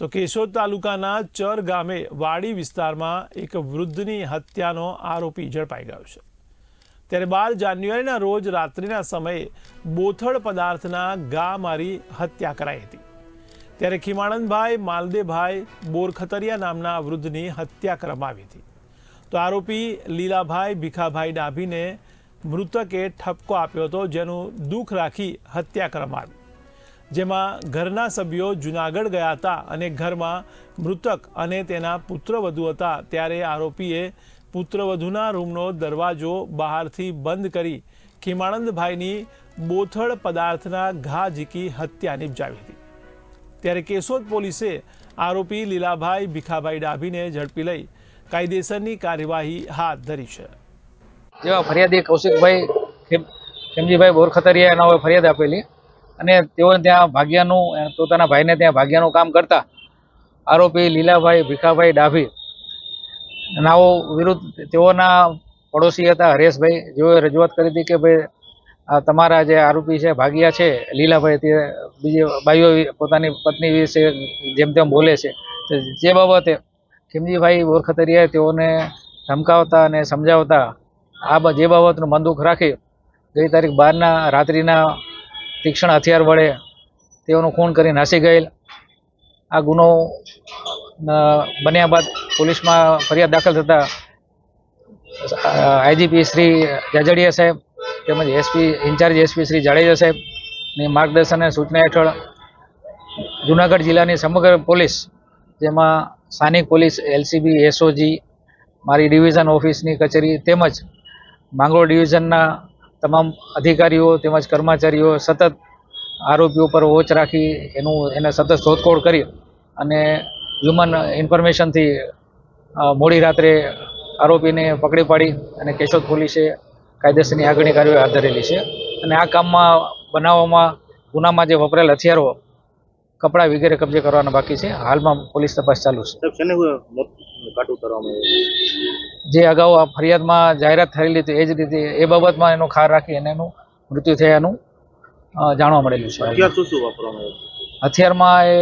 તો કેશોદ તાલુકાના ચર ગામે વાડી વિસ્તારમાં એક વૃદ્ધની હત્યાનો આરોપી ઝડપાઈ ગયો છે. ત્યારે બાર જાન્યુઆરીના રોજ રાત્રિના સમયે બોથડ પદાર્થના ગા મારી હત્યા કરાઈ હતી. ત્યારે ખીમાણંદભાઈ માલદેભાઈ બોરખતરિયા નામના વૃદ્ધની હત્યા કરવામાં હતી. તો આરોપી લીલાભાઈ ભીખાભાઈ ડાભીને મૃતકે ઠપકો આપ્યો હતો, જેનું દુઃખ રાખી હત્યા કરવામાં આવી. જેમાં ઘરના સભ્યો જુનાગઢ ગયા હતા અને ઘરમાં મૃતક અને તેના પુત્રવધુ હતા. ત્યારે આરોપીએ પુત્રવધુના રૂમનો દરવાજો બહારથી બંધ કરી ખીમાણંદભાઈની બોથળ પદાર્થના ઘા ઝીકી હત્યા નિપજાવી હતી. ત્યારે કેશોદ પોલીસે આરોપી લીલાભાઈ ભીખાભાઈ ડાભીને ઝડપી લઈ કાયદેસરની કાર્યવાહી હાથ ધરી છે. જેવા ફરિયાદી કૌશિકભાઈ ખેમજીભાઈ બોરખતરિયા એના ફરિયાદ આપેલી. અને તેઓ ત્યાં ભાગ્યાનું પોતાના ભાઈને ત્યાં ભાગ્યાનું કામ કરતા, આરોપી લીલાભાઈ, ભીખાભાઈ ડાભી. નાઓ વિરુદ્ધ તેઓના પડોશી હતા હરેશભાઈ, જેઓએ રજૂઆત કરી હતી કે ભાઈ તમારા જે આરોપી છે, ભાગ્યા છે, લીલાભાઈ તે બીજી બાઈઓ પોતાની પત્ની વિશે જેમ તેમ બોલે છે. જે બાબતે ખીમજીભાઈ બોરખતરિયાએ તેઓને ધમકાવતા અને સમજાવતા, આ જે બાબતનું મન દુઃખ રાખી, ગઈ તારીખ બારના રાત્રિના તીક્ષ્ણ હથિયાર વડે તેઓનું ખૂન કરી નાસી ગયેલ. આ ગુનો બન્યા બાદ પોલીસમાં ફરિયાદ દાખલ થતાં આઈજીપી શ્રી જાજડિયા સાહેબ તેમજ SP, incharge SP Shri Jadeja સાહેબની માર્ગદર્શન અને સૂચના હેઠળ જુનાગઢ જિલ્લાની સમગ્ર પોલીસ, જેમાં સ્થાનિક પોલીસ, એલસીબી, એસઓજી, મારી ડિવિઝન ઓફિસની કચેરી તેમજ માંગરોળ ડિવિઝનના તમામ અધિકારીઓ તેમજ કર્મચારીઓ સતત આરોપીઓ પર વોચ રાખી એનું, એને સતત શોધખોળ કરી અને હ્યુમન ઇન્ફોર્મેશનથી મોડી રાત્રે આરોપીને પકડી પાડી અને કેશોદ પોલીસે કાયદેસરની આગળની કાર્યવાહી હાથ ધરેલી છે. અને આ કામમાં બનાવવામાં ગુનામાં જે વપરાયેલ હથિયારો, કપડાં વગેરે કબજે કરવાના બાકી છે. હાલમાં પોલીસ તપાસ ચાલુ છે. કાટું કરવામાં આવ્યું જે અગાઉ આ ફરિયાદમાં જાહેરાત થયેલી હતી એ જ રીતે એ બાબતમાં એનો ખાર રાખી અને એનું મૃત્યુ થયાનું જાણવા મળેલું છે. હથિયાર શું શું વાપરવામાં આવ્યું હથિયારમાં એ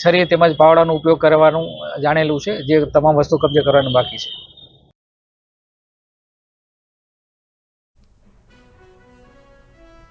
છરી તેમજ પાવડાનો ઉપયોગ કરવાનું જાણેલું છે જે તમામ વસ્તુ કબજે કરવાનું બાકી છે.